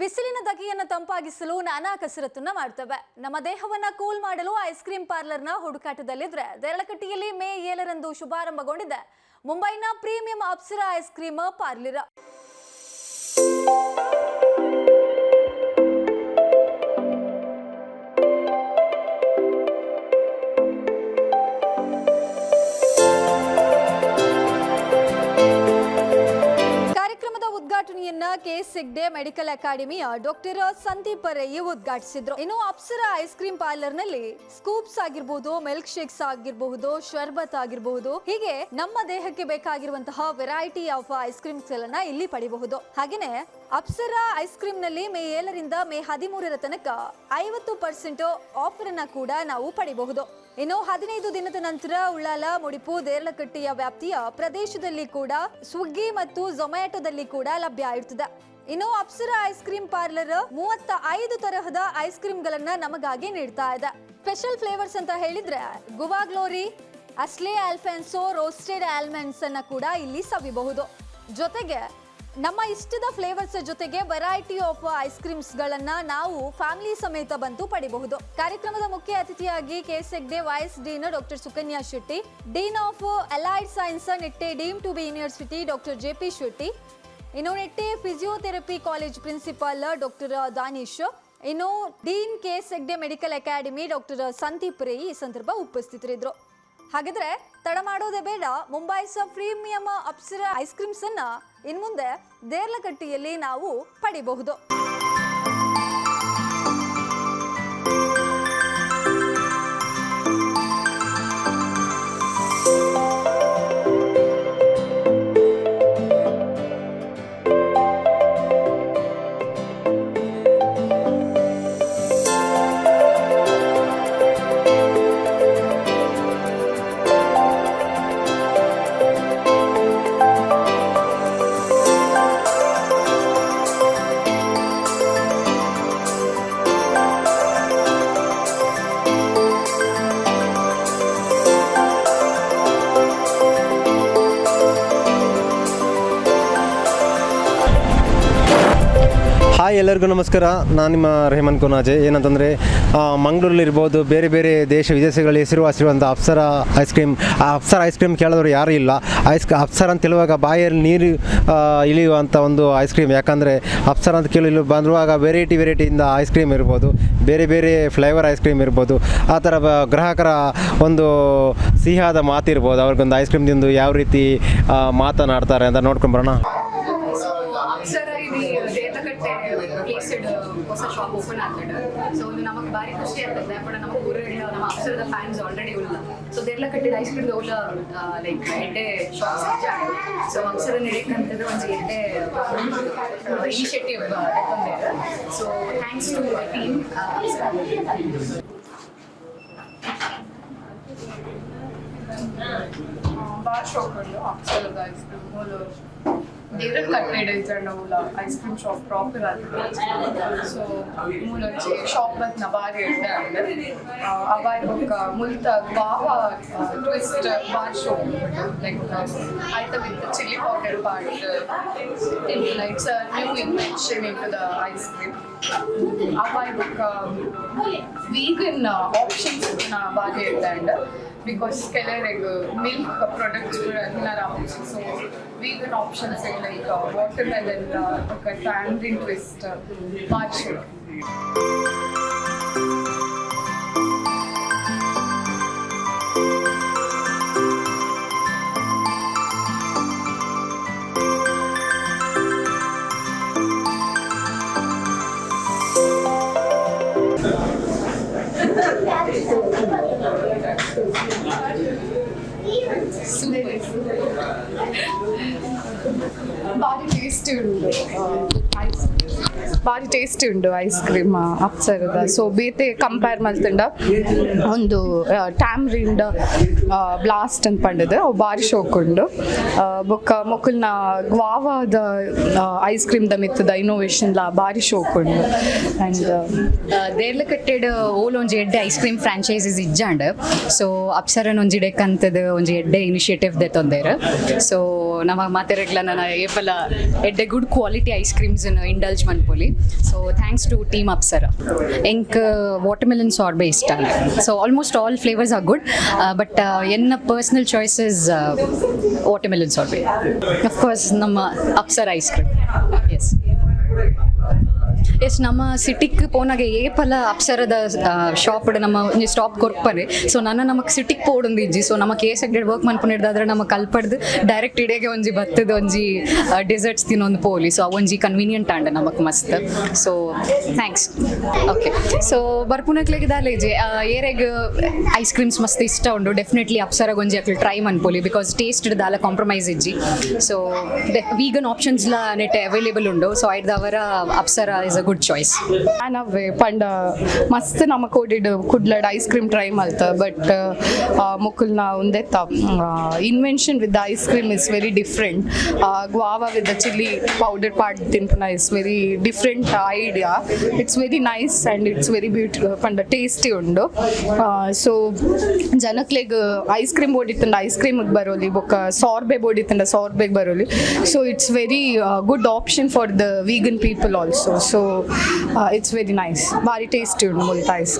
ಬಿಸಿಲಿನ ದಗಿಯನ್ನು ತಂಪಾಗಿಸಲು ನಾನಾ ಕಸರತ್ತನ್ನು ಮಾಡ್ತವೆ. ನಮ್ಮ ದೇಹವನ್ನ ಕೂಲ್ ಮಾಡಲು ಐಸ್ ಕ್ರೀಮ್ ಪಾರ್ಲರ್ನ ಹುಡುಕಾಟದಲ್ಲಿದ್ರೆ ದೇರಳಕಟ್ಟಿಯಲ್ಲಿ ಮೇ ಏಳರಂದು ಶುಭಾರಂಭಗೊಂಡಿದೆ. ಮುಂಬೈನ premium Apsara ice cream parlour. KS Hegde medical ಅಕಾಡೆಮಿಯ ಡಾಕ್ಟರ್ ಸಂದೀಪ್ ರೈ ಉದ್ಘಾಟಿಸಿದ್ರು. ಇನ್ನು ಅಪ್ಸರ ಐಸ್ ಕ್ರೀಮ್ ಪಾರ್ಲರ್ನಲ್ಲಿ ಸ್ಕೂಪ್ಸ್ ಆಗಿರಬಹುದು ಮಿಲ್ಕ್ ಶೇಕ್ಸ್ ಆಗಿರಬಹುದು, ಶರ್ಬತ್ ಆಗಿರಬಹುದು, ಹೀಗೆ ನಮ್ಮ ದೇಹಕ್ಕೆ ಬೇಕಾಗಿರುವಂತಹ ವೆರೈಟಿ ಆಫ್ ಐಸ್ ಕ್ರೀಮ್ಸ್ ಗಳನ್ನ ಇಲ್ಲಿ ಪಡಿಬಹುದು. ಹಾಗೇನೆ ಅಪ್ಸರ ಐಸ್ ಕ್ರೀಮ್ನಲ್ಲಿ ಮೇ ಏಳರಿಂದ ಮೇ ಹದಿಮೂರರ ತನಕ ಐವತ್ತು ಪರ್ಸೆಂಟ್ ಆಫರ್ ಅನ್ನ ಕೂಡ ನಾವು ಪಡಿಬಹುದು. ಇನ್ನು ಹದಿನೈದು ದಿನದ ನಂತರ ಉಳ್ಳಾಲ, ಮುಡಿಪು, ದೇರ್ಲಕಟ್ಟಿಯ ವ್ಯಾಪ್ತಿಯ ಪ್ರದೇಶದಲ್ಲಿ ಕೂಡ ಸ್ವಿಗ್ಗಿ ಮತ್ತು ಝೊಮ್ಯಾಟೊದಲ್ಲಿ ಕೂಡ ಲಭ್ಯ ಇರ್ತದೆ ಇನ್ನು ಅಪ್ಸರಾ ಐಸ್ ಕ್ರೀಮ್ ಪಾರ್ಲರ್ ಮೂವತ್ತ ಐದು ತರಹದ ಐಸ್ ಕ್ರೀಮ್ ಗಳನ್ನ ನಮಗಾಗಿ ನೀಡ್ತಾ ಇದೆ. ಸ್ಪೆಷಲ್ ಫ್ಲೇವರ್ಸ್ ಅಂತ ಹೇಳಿದ್ರೆ ಗುವಾ ಗ್ಲೋರಿ ಅಸ್ಲೇ ಆಲ್ಫೆನ್ಸೋ, ರೋಸ್ಟೆಡ್ ಆಲ್ಮಂಡ್ಸ್ ಅನ್ನ ಕೂಡ ಇಲ್ಲಿ ಸವಿಬಹುದು. ಜೊತೆಗೆ ನಮ್ಮ ಇಷ್ಟದ ಫ್ಲೇವರ್ಸ್ ಜೊತೆಗೆ ವೆರೈಟಿ ಆಫ್ ಐಸ್ ಕ್ರೀಮ್ಸ್ ಗಳನ್ನ ನಾವು ಫ್ಯಾಮಿಲಿ ಸಮೇತ ಬಂದು ಪಡಿಬಹುದು. ಕಾರ್ಯಕ್ರಮದ ಮುಖ್ಯ ಅತಿಥಿಯಾಗಿ K S Hegde vice dean doctor Sukanya Shetty dean of allied science Nitte deem to be university doctor J P Shetty, ಇನ್ನು Nitte physiotherapy college principal doctor Danish, ಇನ್ನು dean K S Hegde medical academy doctor Sandeep Rai ಈ ಸಂದರ್ಭ ಉಪಸ್ಥಿತರಿದ್ರು ಹಾಗಿದ್ರೆ ತಡ ಮಾಡೋದೇ ಬೇಡ. ಮುಂಬೈಸ ಪ್ರೀಮಿಯಂ ಅಪ್ಸರ ಐಸ್ ಕ್ರೀಮ್ಸ್ ಅನ್ನ ಇನ್ಮುಂದೆ ದೇರ್ಲಕಟ್ಟಿಯಲ್ಲಿ ನಾವು ಪಡಿಬಹುದು. ಎಲ್ಲರಿಗೂ ನಮಸ್ಕಾರ. ನಾನು ನಿಮ್ಮ ರೆಹಮಾನ್ ಕೊನಾಜೆ. ಏನಂತಂದರೆ ಮಂಗಳೂರಲ್ಲಿರ್ಬೋದು ಬೇರೆ ಬೇರೆ ದೇಶ ವಿದೇಶಗಳಲ್ಲಿ ಹೆಸರುವಾಸಿರುವಂಥ ಅಪ್ಸರ ಐಸ್ ಕ್ರೀಮ್. ಆ, ಅಪ್ಸರ ಐಸ್ ಕ್ರೀಮ್ ಕೇಳಿದವರು ಯಾರೂ ಇಲ್ಲ. ಐಸ್ ಅಪ್ಸರ ಅಂತ ಹೇಳುವಾಗ ಬಾಯಲ್ಲಿ ನೀರು ಇಳಿಯುವಂಥ ಒಂದು ಐಸ್ ಕ್ರೀಮ್. ಯಾಕಂದರೆ, ಅಪ್ಸರ ಅಂತ ಕೇಳಿ ಬಂದಿರುವಾಗ ವೆರೈಟಿ ವೆರೈಟಿಯಿಂದ ಐಸ್ ಕ್ರೀಮ್ ಇರ್ಬೋದು. ಬೇರೆ ಬೇರೆ ಫ್ಲೇವರ್ ಐಸ್ ಕ್ರೀಮ್ ಇರ್ಬೋದು. ಆ ಥರ ಗ್ರಾಹಕರ ಒಂದು ಸಿಹಿಯಾದ ಮಾತಿರ್ಬೋದು. ಅವ್ರಿಗೊಂದು ಐಸ್ ಕ್ರೀಮ್ ತಿಂದು ಯಾವ ರೀತಿ ಮಾತನಾಡ್ತಾರೆ ಅಂತ ನೋಡ್ಕೊಂಡು ಪ್ಲೇಸ್ಡ್ ಹೊಸ ಶಾಪ್ ಓಪನ್ ಆಗ್ತದೆ. ಸೊ ಒಂದು ನಮಗೆ ಭಾರಿ ಖುಷಿ ಆಗ್ತದೆ. ಬಟ್ ನಮ್ಮ ಊರಲ್ಲಿ ನಮ್ಮ ಅಪ್ಸರದ ಫ್ಯಾನ್ಸ್ ಆಲ್ರೆಡಿ ಉಳ್ಳ ಸೊ ದೇರ್ಲ ಕಟ್ಟಿದ ಐಸ್ ಕ್ರೀಮ್ ಉಳ್ಳ ಲೈಕ್ ಎಡ್ಡೆ ಶಾಪ್ಸ್ ಸೊ ಅಪ್ಸರ ನಡೆಯಕ್ಕಂತದ್ದು ಒಂದು ಎಡ್ಡೆ ಇನಿಷಿಯೇಟಿವ್ ತಗೊಂಡಿದ್ದಾರೆ ಸೊ ಥ್ಯಾಂಕ್ಸ್ ಟು ಟೀಮ್ ಭಾಳ ಉಂಟು ಅಪ್ಸರದ ಐಸ್ ಕ್ರೀಮ್ ದೇವ್ರಲ್ಲಿ ಕಟ್ನೆ ಹಿಡಿತಾರೆ ನಾವು ಐಸ್ ಕ್ರೀಮ್ ಶಾಪ್ ಪ್ರಾಪರ್ ಆಗಿದೆ ಸೊ ಮೂಲೊಚ್ಚಿ ಶಾಪ್ ಮತ್ತು ನವಾರಿ ಇರ್ತಾ ಅಂದ್ರೆ ಅವಾಯ್ ಪಕ್ಕ ಮುಲ್ತ ಬಾವ ಟ್ವಿಸ್ಟ್ ಬಾರ್ ಶೋ ಲೈಕ್ ಐತ with chilli powder part lights new invention into the ice cream ಅವಾಯ್ ಪಕ್ಕ ವೀಗನ್ ಆಪ್ಷನ್ಸ್ ಬಾಗಿ ಇರ್ತಾ ಅಂಡ್ ಬಿಕಾಸ್ ಕೆಲವರಿಗೆ ಮಿಲ್ಕ್ ಪ್ರಾಡಕ್ಟ್ಸ್ ಕೂಡ ತಿನ್ನರ so vegan options like watermelon ఒక ಟ್ಯಾಂಡ್ರಿನ್ ಟ್ವಿಸ್ಟ್ ಮಾರ್ಚ್ ಭಾರಿ ಟೇಸ್ಟಿ ಉಂಟು ಐಸ್ ಭಾರಿ ಟೇಸ್ಟಿ ಉಂಟು ಐಸ್ ಕ್ರೀಮ್ ಅಪ್ಸರದ. ಸೊ ಬೇತೆ ಕಂಪೇರ್ ಮಲ್ತಂಡ ಒಂದು ಟ್ಯಾಮ್ರಿಂಡ್ ಬ್ಲಾಸ್ಟ್ ಅಂತ ಪಂಡದು. ಅವು ಶೋಕ್ ಉಂಡು ಆ, ಬೊಕ್ಕ ಮೊಕ್ಕಲ್ನ ಗ್ವಾವಾದ ಐಸ್ ಕ್ರೀಮ್ದ ಮಿತ್ತದ ಇನೋವೇಷನ್ ಲಾ ಭಾರಿ ಶೋಕ್ ಉಂಡು ದೇರ್ಲ ಕಟ್ಟೆಡ್ ಓಲ್ ಒಂಜಿ ಎಡ್ಡೆ ಐಸ್ ಕ್ರೀಮ್ ಫ್ರಾಂಚೈಸೀಸ್ ಇಜ್ಜಾಂಡ್. ಸೊ ಅಪ್ಸರನ್ ಒಂಜಿ ಡೆಕ್ಕಂತದ ಒಂಜಿ ಎಡ್ಡೆ ಇನಿಷಿಯೇಟಿವ್ ದೆ ತೊಂದೇರ್. ಸೊ ನಮಗೆ ಮಾತಾಡಲ್ಲ ನಾನು ಏಪಲ ಎಡ್ಡೆ good quality ice creams indulge ಮನ್ಪೊಲಿ so thanks to team Apsara ಎಂಕ್ ವಾಟರ್ಮೆಲನ್ ಸಾರ್ಬೆ ಇಷ್ಟ so almost all flavours are good but ಎನ್ನ personal choices watermelon sorbet of course ನಮ್ಮ Apsara ice cream yes yes, ನಮ್ಮ ಸಿಟಿಕ್ ಪೋನಾಗೆ ಏಪಲ ಅಪ್ಸರದ ಶಾಪ್ ನಮ್ಮ ಸ್ಟಾಪ್ ಕೊರ್ಪರೆ ಸೊ ನನ್ನ ನಮಕ್ ಸಿಟಿಕ್ ಪೋಡೊಂದು ಇಜ್ಜಿ ಸೊ ನಮ್ಮ ಕೇಸ್ ಎಗ್ಡೆಡ್ ವರ್ಕ್ ಮನ್ಪುನಿಡ್ದಾದ್ರೆ ನಮ್ಮ ಕಲ್ಪಡ್ದು ಡೈರೆಕ್ಟ್ ಇಡೆಗೆ ಒಂಜಿ ಬತ್ತದ ಒಂಜಿ ಡೆಸರ್ಟ್ಸ್ ತಿನ್ನೊಂದು ಪೋಲಿ. ಸೊ ಒಂಜಿ ಕನ್ವೀನಿಯಂಟ್ ಆಂಡ ನಮಗೆ ಮಸ್ತ್. ಸೊ ಥ್ಯಾಂಕ್ಸ್ ಓಕೆ ಸೊ ಬರ್ಪುನಕ್ಲೆಗೆ ಇಜ್ಜಿ ಏರೆಗ್ ಐಸ್ ಕ್ರೀಮ್ಸ್ ಮಸ್ತ್ ಇಷ್ಟ ಉಂಡು. ಡೆಫಿನೆಟ್ಲಿ ಅಪ್ಸರಾಗ ಒಂಜಿ ಅಕ್ಲು ಟ್ರೈ ಮನ್ಪೊಲಿ ಬಿಕಾಸ್ ಟೇಸ್ಟ್ ದಾಲ ಕಾಂಪ್ರಮೈಸ್ ಇಜ್ಜಿ. ಸೊ ವೀಗನ್ ಆಪ್ಷನ್ಸ್ಲ ನೆಟ್ ಅವೈಲೇಬಲ್ ಉಂಡು. ಸೊ ಐಡ್ ಅವರ ಅಪ್ಸರ ಅ ಗುಡ್ ಚಾಯ್ಸ್ ನಾವೇ ಪಂಡ ಮಸ್ತ್ ನಮ ಕೋಡಿಡ್ ಕುಡ್ಲಡ್ ಐಸ್ ಕ್ರೀಮ್ ಟ್ರೈ ಮಲ್ತ ಬಟ್ ಮುಕುಲ್ನ ಉಂದೆತ್ತ invention with ice cream is very different guava with the chilli powder part ತಿನ್ಪುನ is very different idea it's very nice and it's very beauty ಪಂಡ ಟೇಸ್ಟಿ ಉಂಡು. ಸೊ ಜನಕ್ಲೆಗ್ ಐಸ್ ಕ್ರೀಮ್ ಬೋಡಿತ್ತಂಡ ice ಕ್ರೀಮಿಗೆ ಬರೋಲಿ, ಬೊಕ್ಕ ಸಾರ್ಬೆ ಬೋಡಿತ್ತಂಡ ಸಾರ್ಬೆಗೆ Baroli. So it's very good option for the vegan people also so it's very nice ಭಾರಿ ಟೇಸ್ಟಿ ಉಂಡು ಮುಲ್ತ ಐಸ್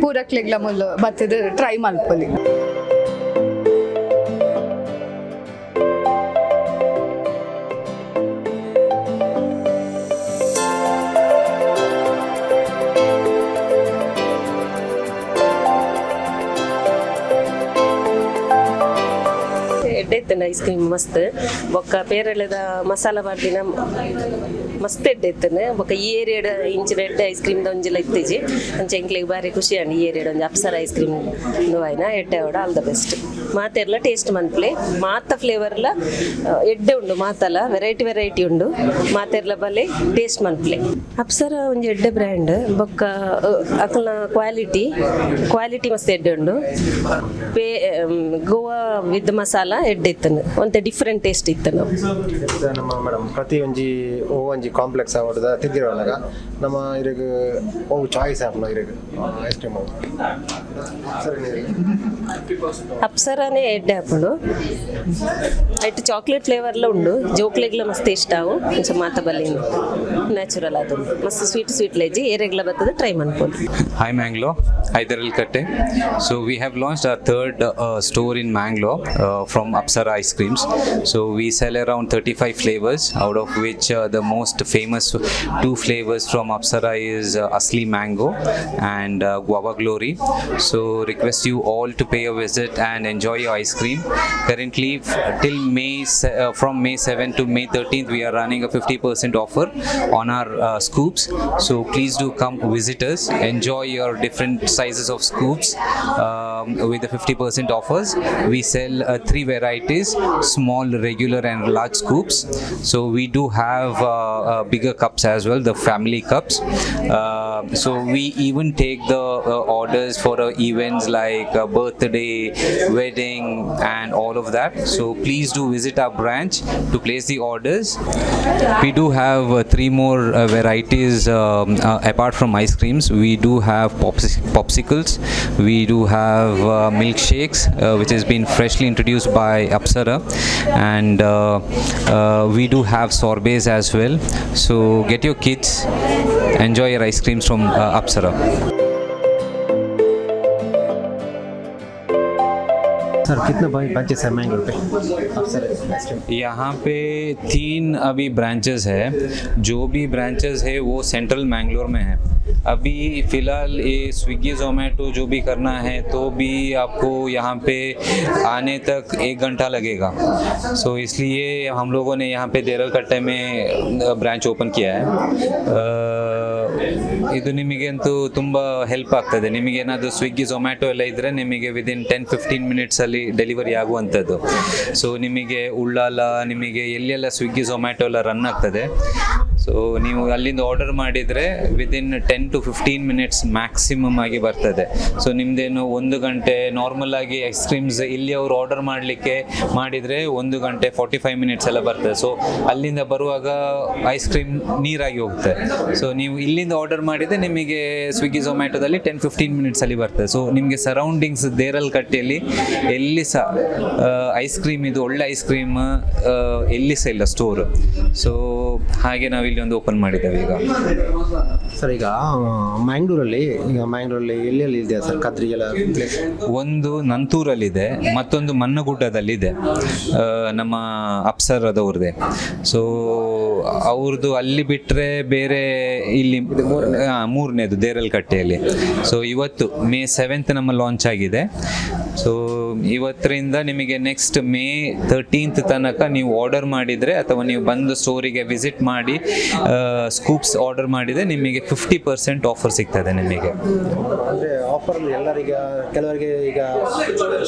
ಪೂರಕ್ಲೆಗ್ಲ ಮುಲ್ ಬತ್ತದ ಟ್ರೈ ಮಲ್ಪೊಲಿ ಎಡ್ಡೆತ್ತನ ಐಸ್ ಕ್ರೀಮ್ ಮಸ್ತ್. ಬೊಕ್ಕ ಪೇರಳೆದ ಮಸಾಲ ಬಾಟಿನ ಮಸ್ತ್ ಎಡ್ಡೆ ಎಡ್ಡೆತ್ತನ ಬೊಕ್ಕ ಈ ಏರಿಯಡ್ ಇಂಚಿನ ಎಡ್ಡೆ ಐಸ್ ಕ್ರೀಮ್ ಒಂಜಿಲ ಇತ್ತೀಜಿ ಅಂಚೆ ಎಂಕ್ಲೆಗ್ ಬಾರಿ ಖುಷಿ ಅಂಡ್ ಈ ಏರಿಯಡ್ ಒಂಜಿ ಅಪ್ಸರ ಐಸ್ ಕ್ರೀಮ್ ಆಯ್ನ. ಎಡ್ಡೆ ಅವಡ ಆಲ್ ದ ಬೆಸ್ಟ್ ಮಾತೆರ್ಲ ಟೇಸ್ಟ್ ಮನ್ಪ್ಲೆ. ಮಾತ ಫ್ಲೇವರ್ಲ ಎಡ್ಡೆ ಉಂಡು ಮಾತಲ ವೆರೈಟಿ ವೆರೈಟಿ ಉಂಡು. ಮಾತೆರ್ಲ ಬಲೆ ಟೇಸ್ಟ್ ಮನ್ಪ್ಲೆ. ಅಪ್ಸರ ಒಂಜಿ ಎಡ್ಡೆ ಬ್ರ್ಯಾಂಡ್ ಬೊಕ್ಕ ಅಕಲ್ನ ಕ್ವಾಲಿಟಿ ಕ್ವಾಲಿಟಿ ಮಸ್ತ್ ಎಡ್ಡೆ ಉಂಡು. ಪೇ ಗೋವಾ ವಿತ್ ಮಸಾಲ ಎಡ್ಡೆ ಇತ್ತನು ಒಂತೆ ಡಿಫ್ರೆಂಟ್ ಟೇಸ್ಟ್ ಇತ್ತನು ನಮ್ಮ ಮೇಡಮ್ ಪ್ರತಿ ಒಂಜಿ ಓ ಒಂಜಿ ಕಾಂಪ್ಲೆಕ್ಸ್ ಆವಡ್ದ ತಿದ್ದಿರೋನಾಗ ನಮ್ಮ ಇರಗ ಓ ಚಾಯ್ಸ್ ಆಪ್ಲ ಇರಗ ಐಸ್ ಕ್ರೀಮ್ ಸರಿ ಅಪ್ಸರಾನೇ ಎಡ್ಡೆ ಹಾಕೊಂಡು ಐಟ್ ಚಾಕ್ಲೇಟ್ ಫ್ಲೇವರ್ಲ ಉಂಡು ಜೋಕ್ಲೆಗ್ಲ ಮಸ್ತ್ ಇಷ್ಟ ಅವು ಇಂಚ ಮಾತ ಬಲ್ಲಿ ನ್ಯಾಚುರಲ್ ಅದು ಮಸ್ತ್ ಸ್ವೀಟ್ ಸ್ವೀಟ್ ಲೆಜ್ಜಿ ಏರೆಗ್ಲ ಬರ್ತದೆ ಟ್ರೈ ಮಾಡ್ಬೋದು Hi Mangalore, Hyderil Katte. So we have launched our third uh, store in Manglo uh, from Apsara Ice Creams. So we sell around 35 flavors, out of which uh, the most famous two flavors from Apsara is uh, Asli Mango and uh, Guava Glory. So request you all to pay a visit and enjoy your ice cream. Currently, till May uh, from May 7 to May 13th, we are running a 50% offer on our uh, scoops. So please do come visit us. Enjoy your different sizes of scoops um, with the 50% offers. We sell uh, three varieties: small, regular, and large scoops. So we do have uh, uh, bigger cups as well, the family cups. Uh, so we even take the uh, orders for uh, events like uh, birthday, wedding, and all of that. So please do visit our branch to place the orders. We do have uh, three more uh, varieties um, apart from ice creams. We do have pops- popsicles. We do have milkshakes, which has been freshly introduced by Apsara, and we do have sorbets as well. So get your kids, enjoy your ice creams from uh, Apsara. Sir कितने branches है मैंगलोर पे? यहाँ पे तीन अभी branches है। जो भी ब्रांचेस है वो सेंट्रल मैंगलोर में है। अभी फ़िलहाल ये स्विगी जोमेटो जो भी करना है तो भी आपको यहाँ पे आने तक एक घंटा लगेगा। सो so, इसलिए हम लोगों ने यहाँ पे देरल कट्टे में ब्रांच ओपन किया है। अ, ಇದು ನಿಮಗಂತೂ ತುಂಬ ಹೆಲ್ಪ್ ಆಗ್ತದೆ. ನಿಮಗೆ ಏನಾದರೂ ಸ್ವಿಗ್ಗಿ ಝೊಮ್ಯಾಟೊ ಎಲ್ಲ ಇದ್ದರೆ ನಿಮಗೆ ವಿದಿನ್ ಟೆನ್ ಫಿಫ್ಟೀನ್ ಮಿನಿಟ್ಸಲ್ಲಿ ಡೆಲಿವರಿ ಆಗುವಂಥದ್ದು. ಸೊ ನಿಮಗೆ ಉಳ್ಳಾಲ, ನಿಮಗೆ ಎಲ್ಲೆಲ್ಲ ಸ್ವಿಗ್ಗಿ ಝೊಮ್ಯಾಟೊ ಎಲ್ಲ ರನ್ ಆಗ್ತದೆ. ಸೊ ನೀವು ಅಲ್ಲಿಂದ ಆರ್ಡರ್ ಮಾಡಿದರೆ within ten to fifteen minutes maximum ಆಗಿ ಬರ್ತದೆ. ಸೊ ನಿಮ್ಮದೇನು ಒಂದು ಗಂಟೆ ನಾರ್ಮಲ್ ಆಗಿ ಐಸ್ ಕ್ರೀಮ್ಸ್ ಇಲ್ಲಿ ಅವರು ಆರ್ಡರ್ ಮಾಡಲಿಕ್ಕೆ ಮಾಡಿದರೆ ಒಂದು ಗಂಟೆ ಫಾರ್ಟಿ ಫೈವ್ ಮಿನಿಟ್ಸ್ ಎಲ್ಲ ಬರ್ತದೆ. ಸೊ ಅಲ್ಲಿಂದ ಬರುವಾಗ ಐಸ್ ಕ್ರೀಮ್ ನೀರಾಗಿ ಹೋಗುತ್ತೆ. ಸೊ ನೀವು ಇಲ್ಲಿಂದ ಆರ್ಡರ್ ಮಾಡಿದರೆ ನಿಮಗೆ ಸ್ವಿಗ್ಗಿ ಝೊಮ್ಯಾಟೊದಲ್ಲಿ ಟೆನ್ ಫಿಫ್ಟೀನ್ ಮಿನಿಟ್ಸಲ್ಲಿ ಬರ್ತದೆ. ಸೊ ನಿಮಗೆ ಸರೌಂಡಿಂಗ್ಸ್ ದೇರಲ್ ಕಟ್ಟೆಯಲ್ಲಿ ಎಲ್ಲಿ ಸಹ ಐಸ್ ಕ್ರೀಮ್ ಇದು ಒಳ್ಳೆ ಐಸ್ ಕ್ರೀಮ್ ಎಲ್ಲಿ ಸಹ ಇಲ್ಲ ಸ್ಟೋರ್ ಸೊ ಹಾಗೆ ನಾವು ಇಲ್ಲಿ ಒಂದು ಓಪನ್ ಮಾಡಿದ್ದೇವೆ ಈಗ. ಸರ್ ಈಗ ಮ್ಯಾಂಗ್ಳೂರಲ್ಲಿ ಈಗ ಮ್ಯಾಂಗ್ಳೂರಲ್ಲಿ ಎಲ್ಲೆಲ್ಲಿ ಇದೆ ಸರ್ ಕದ್ರಿ ಎಲ್ಲ ಪ್ಲೇಸ್ ಒಂದು ನಂತೂರಲ್ಲಿದೆ ಮತ್ತೊಂದು ಮನ್ನಗುಡ್ಡದಲ್ಲಿದೆ ನಮ್ಮ ಅಪ್ಸರದವ್ರದ್ದೇ. ಸೊ ಅವ್ರದ್ದು ಅಲ್ಲಿ ಬಿಟ್ಟರೆ ಬೇರೆ ಇಲ್ಲಿ ಮೂರನೇದು ದೇರಲ್ಕಟ್ಟೆಯಲ್ಲಿ. ಸೊ ಇವತ್ತು ಮೇ ಸೆವೆಂತ್ ನಮ್ಮ ಲಾಂಚ್ ಆಗಿದೆ. ಸೊ ಇವತ್ತರಿಂದ ನಿಮಗೆ ನೆಕ್ಸ್ಟ್ ಮೇ ತರ್ಟೀನ್ತ್ ತನಕ ನೀವು ಆರ್ಡರ್ ಮಾಡಿದರೆ ಅಥವಾ ನೀವು ಬಂದು ಸ್ಟೋರಿಗೆ ವಿಸಿಟ್ ಮಾಡಿ ಸ್ಕೂಪ್ಸ್ ಆರ್ಡರ್ ಮಾಡಿದರೆ ನಿಮಗೆ ಫಿಫ್ಟಿ ಪರ್ಸೆಂಟ್ ಆಫರ್ ಸಿಗ್ತದೆ ನಿಮಗೆ. ಅಂದರೆ ಆಫರ್ ಎಲ್ಲರಿಗೆ ಕೆಲವರಿಗೆ ಈಗ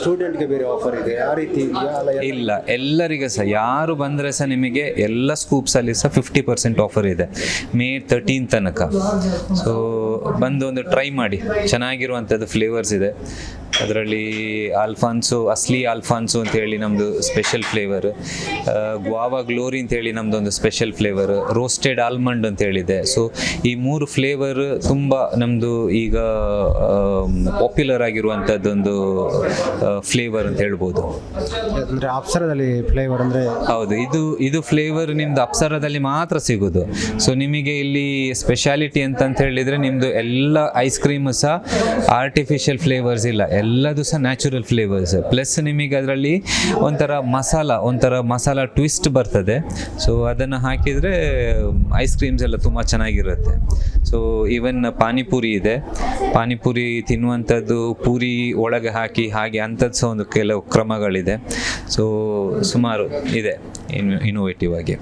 ಸ್ಟೂಡೆಂಟ್ಗೆ ಬೇರೆ ಆಫರ್ ಇದೆ. ಆ ರೀತಿ ಇಲ್ಲ ಎಲ್ಲರಿಗೆ ಸಹ. ಯಾರು ಬಂದರೆ ಸಹ ನಿಮಗೆ ಎಲ್ಲ ಸ್ಕೂಪ್ಸಲ್ಲಿ ಸಹ ಫಿಫ್ಟಿ ಪರ್ಸೆಂಟ್ ಆಫರ್ ಇದೆ. ಮೇ ತರ್ಟೀನ್ ತನಕ. ಸೊ ಬಂದು ಒಂದು ಟ್ರೈ ಮಾಡಿ. ಚೆನ್ನಾಗಿರುವಂಥದ್ದು ಫ್ಲೇವರ್ಸ್ ಇದೆ. ಅದರಲ್ಲಿ ಆಲ್ಫಾನ್ಸು ಅಸ್ಲಿ ಆಲ್ಫಾನ್ಸು ಅಂತೇಳಿ ನಮ್ಮದು ಸ್ಪೆಷಲ್ ಫ್ಲೇವರ್ ಗ್ವಾವಾ ಗ್ಲೋರಿ ಅಂತೇಳಿ ನಮ್ಮದು ಒಂದು ಸ್ಪೆಷಲ್ ಫ್ಲೇವರ್ ರೋಸ್ಟೆಡ್ ಆಲ್ಮಂಡ್ ಅಂತ ಹೇಳಿದೆ ಸೊ ಈ ಮೂರು ಫ್ಲೇವರ್ ತುಂಬ ನಮ್ಮದು ಈಗ ಪಾಪ್ಯುಲರ್ ಆಗಿರುವಂಥದ್ದೊಂದು ಫ್ಲೇವರ್ ಅಂತ ಹೇಳ್ಬೋದು. ಅಂದರೆ ಅಪ್ಸರದಲ್ಲಿ ಫ್ಲೇವರ್ ಅಂದರೆ ಹೌದು. ಇದು ಇದು ಫ್ಲೇವರ್ ನಿಮ್ಮದು ಅಪ್ಸರದಲ್ಲಿ ಮಾತ್ರ ಸಿಗೋದು. ಸೊ ನಿಮಗೆ ಇಲ್ಲಿ ಸ್ಪೆಷಾಲಿಟಿ ಅಂತ ಹೇಳಿದರೆ ನಿಮ್ಮದು ಎಲ್ಲ ಐಸ್ ಕ್ರೀಮ್ ಸಹ ಆರ್ಟಿಫಿಷಿಯಲ್ ಫ್ಲೇವರ್ಸ್ ಇಲ್ಲ. ಎಲ್ಲದು ಸಹ ನ್ಯಾಚುರಲ್ ಫ್ಲೇವರ್ಸ್ ಪ್ಲಸ್ ನಿಮಗೆ ಅದರಲ್ಲಿ ಒಂಥರ ಮಸಾಲ ಒಂಥರ ಮಸಾಲ ಟ್ವಿಸ್ಟ್ ಬರ್ತದೆ. ಸೊ ಅದನ್ನು ಹಾಕಿದರೆ ಐಸ್ ಕ್ರೀಮ್ಸ್ ಎಲ್ಲ ತುಂಬ ಚೆನ್ನಾಗಿರುತ್ತೆ. ಸೊ ಈವನ್ ಪಾನಿಪುರಿ ಇದೆ. ಪಾನಿಪುರಿ ತಿನ್ನುವಂಥದ್ದು ಪೂರಿ ಒಳಗೆ ಹಾಕಿ, ಹಾಗೆ ಅಂಥದ್ದು ಸಹ ಒಂದು ಕೆಲವು ಕ್ರಮಗಳಿದೆ. ಸೊ ಸುಮಾರು ಇದೆ ಇನ್ ಇನೋವೇಟಿವ್ ಆಗಿ.